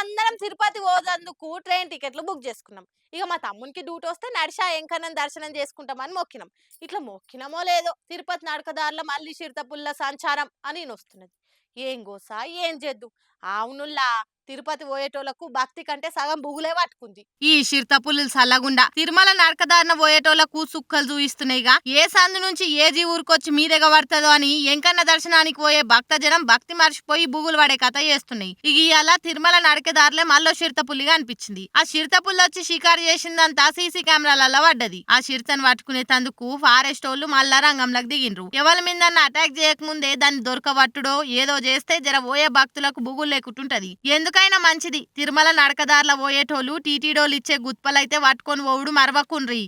అందరం తిరుపతి పోదందుకు ట్రైన్ టికెట్లు బుక్ చేసుకున్నాం. ఇక మా తమ్మునికి డ్యూటీ వస్తే నడిషా ఎంకన్నా దర్శనం చేసుకుంటామని మొక్కినాం. ఇట్లా మొక్కినామో లేదో తిరుపతి నడకదారుల మళ్ళీ చిరుతపుల్ల సంచారం అని వస్తున్నది ఏం గోసా ఏం చేద్దు? అవునుల్లా తిరుపతి పోయేటోళ్ళకు భక్తి కంటే సగం బుగులే పట్టుకుంది. ఈ చిరుతపుల్లు సల్లగుండా. తిరుమల నడకదారిన పోయేటోళ్ళకు సుక్కలు చూయిస్తున్నాయిగా ఏ సందు నుంచి ఏ జీ మీ మీదెగ పడుతుందో అని ఎంకన్న దర్శనానికి పోయే భక్త జనం భక్తి మర్చిపోయి బుగులు పడే కథ చేస్తున్నాయి. ఇక ఇవాళ తిరుమల నడకదారులే మళ్ళీ చిరుతపుల్లిగా అనిపించింది. ఆ చిరుతపుల్లి వచ్చి షికారు చేసిందంతా సీసీ కెమెరాలలో పడ్డది. ఆ చిరుతను పట్టుకునే తందుకు ఫారెస్ట్ వాళ్ళు మళ్ళా రంగంలోకి దిగిండ్రు. ఎవరి మీద అటాక్ చేయకముందే దాన్ని దొరకబట్టుడో ఏదో చేస్తే జర పోయే భక్తులకు బుగులు లేకుంటుంటది. ఎందుకైనా మంచిది. తిరుమల నడకదారుల పోయేటోళ్ళు టీటీడోలు ఇచ్చే గుత్పలైతే పట్టుకొని పోవుడు మరవకుండ్రి.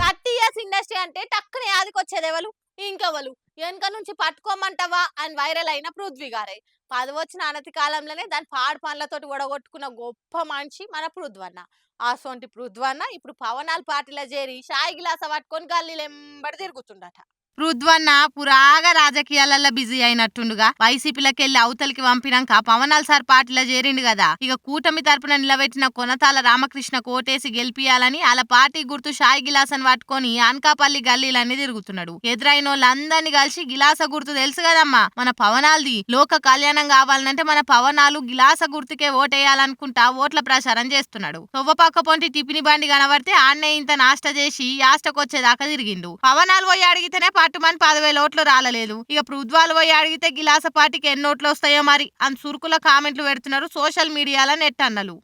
థర్టీ ఇయర్స్ ఇండస్ట్రీ అంటే టక్కున యాదికొచ్చేది ఎవరు ఇంకెవరు వెనుక నుంచి పట్టుకోమంటావా? అని వైరల్ అయిన పృథ్వీ గారే. పదవచ్చిన అనతి కాలంలోనే దాని పాడు పనులతోటి ఒడగొట్టుకున్న గొప్ప మనిషి మన పృథ్వన్న. అసొంటి పృథ్వన్న ఇప్పుడు పవనాల పార్టీలో చేరి షాయి గిలాస పట్టుకొని గల్లీలు ఎంబడి తిరుగుతుండట. రుద్వన్న పురాగా రాజకీయాలలో బిజీ అయినట్టుండుగా. వైసీపీలకి వెళ్ళి అవతలికి పంపినాక పవనాల్ సార్ పార్టీలో చేరిండు కదా ఇక కూటమి తరపున నిలబెట్టిన కొనతాల రామకృష్ణ కోటేసి గెలిపియాలని అలా పార్టీ గుర్తు షాయి గిలాసన్ పట్టుకొని అనకాపల్లి గల్లీలన్నీ తిరుగుతున్నాడు. ఎదురైన వాళ్ళందరినీ కలిసి గిలాస గుర్తు తెలుసు కదమ్మా. మన పవనాల్ది లోక కళ్యాణం కావాలంటే మన పవనాలు గిలాస గుర్తుకే ఓటేయాలనుకుంటా ఓట్ల ప్రచారం చేస్తున్నాడు. తొవ్వపక్క పొంటి టిఫిని బండి కనబడితే ఆన్నే ఇంత నాష్ట చేసి యాష్టకొచ్చేదాకా తిరిగిండు. పవనాలు పోయి అడిగితేనే పట్టుమని పదివేల ఓట్లు రాలలేదు. ఇక పృథ్వాలు పోయి అడిగితే గిలాస పార్టీకి ఎన్ని ఓట్లు వస్తాయో మరి అని సురుకుల కామెంట్లు పెడుతున్నారు సోషల్ మీడియాలో నెట్ అన్నలు.